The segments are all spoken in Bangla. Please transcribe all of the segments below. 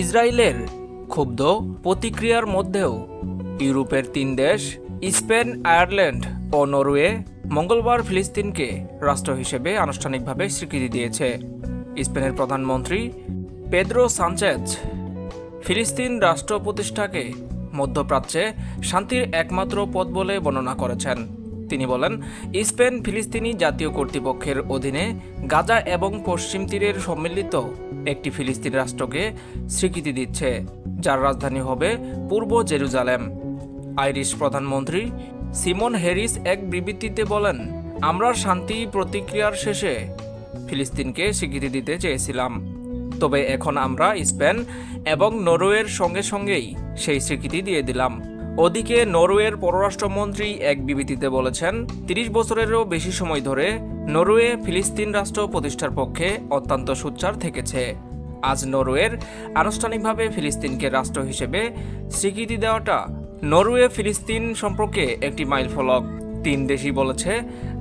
ইসরায়েলের ক্ষুব্ধ প্রতিক্রিয়ার মধ্যেও ইউরোপের তিন দেশ, স্পেন, আয়ারল্যান্ড ও নরওয়ে, মঙ্গলবার ফিলিস্তিনকে রাষ্ট্র হিসেবে আনুষ্ঠানিকভাবে স্বীকৃতি দিয়েছে। স্পেনের প্রধানমন্ত্রী পেদ্রো সানচেজ ফিলিস্তিন রাষ্ট্র প্রতিষ্ঠাকে মধ্যপ্রাচ্যে শান্তির একমাত্র পথ বলে বর্ণনা করেছেন। তিনি বলেন, স্পেন ফিলিস্তিনি জাতীয় কর্তৃপক্ষের অধীনে গাজা এবং পশ্চিম তীরের সম্মিলিত একটি ফিলিস্তিন রাষ্ট্রকে স্বীকৃতি দিচ্ছে, যার রাজধানী হবে পূর্ব জেরুজালেম। আইরিশ প্রধানমন্ত্রী সিমন হ্যারিস এক বিবৃতিতে বলেন, আমরা শান্তি প্রতিক্রিয়ার শেষে ফিলিস্তিনকে স্বীকৃতি দিতে চেয়েছিলাম। তবে এখন আমরা স্পেন এবং নরওয়ের সঙ্গে সঙ্গেই সেই স্বীকৃতি দিয়ে দিলাম। ওদিকে নরওয়ের পররাষ্ট্রমন্ত্রী এক বিবৃতিতে বলেছেন, তিরিশ বছরেরও বেশি সময় ধরে নরওয়ে ফিলিস্তিন রাষ্ট্র প্রতিষ্ঠার পক্ষে অত্যন্ত সোচ্চার থেকেছে। আজ নরওয়ের আনুষ্ঠানিকভাবে ফিলিস্তিনকে রাষ্ট্র হিসেবে স্বীকৃতি দেওয়াটা নরওয়ে ফিলিস্তিন সম্পর্কে একটি মাইলফলক। তিন দেশই বলেছে,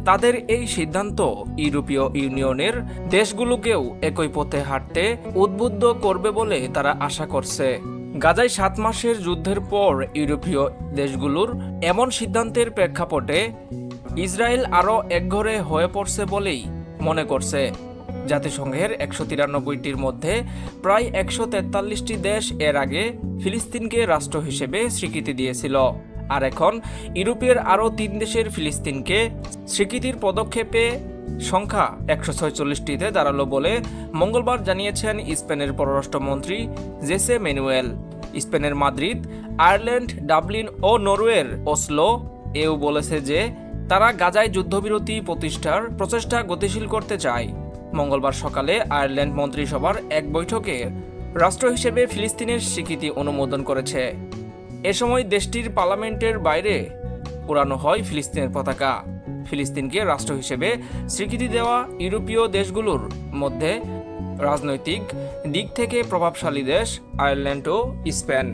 তাদের এই সিদ্ধান্ত ইউরোপীয় ইউনিয়নের দেশগুলোকেও একই পথে হাঁটতে উদ্বুদ্ধ করবে বলে তারা আশা করছে। গাজায় সাত মাসের যুদ্ধের পর ইউরোপীয় দেশগুলোর এমন সিদ্ধান্তের প্রেক্ষাপটে ইসরায়েল আরও একঘরে হয়ে পড়ছে বলেই মনে করছে। জাতিসংঘের একশো তিরানব্বইটির মধ্যে প্রায় একশো তেতাল্লিশটি দেশ এর আগে ফিলিস্তিনকে রাষ্ট্র হিসেবে স্বীকৃতি দিয়েছিল। আর এখন ইউরোপের আরও তিন দেশের ফিলিস্তিনকে স্বীকৃতির পদক্ষেপে সংখ্যা একশো ছয়চল্লিশটিতে দাঁড়াল বলে মঙ্গলবার জানিয়েছেন স্পেনের পররাষ্ট্রমন্ত্রী জেসে ম্যানুয়েল স্পেনের মাদ্রিদ, আয়ারল্যান্ড, ডাবলিন ও নরওয়ের ওসলো এও বলেছে যে তারা গাজায় যুদ্ধবিরতি প্রতিষ্ঠার প্রচেষ্টা গতিশীল করতে চায়। মঙ্গলবার সকালে আয়ারল্যান্ড মন্ত্রিসভার এক বৈঠকে রাষ্ট্র হিসেবে ফিলিস্তিনের স্বীকৃতি অনুমোদন করেছে। এ সময় দেশটির পার্লামেন্টের বাইরে উড়ানো হয় ফিলিস্তিনের পতাকা। ফিলিস্তিনকে রাষ্ট্র হিসেবে স্বীকৃতি দেওয়া ইউরোপীয় দেশগুলোর মধ্যে রাজনৈতিক দিক থেকে প্রভাবশালী দেশ আয়ারল্যান্ড ও স্পেন।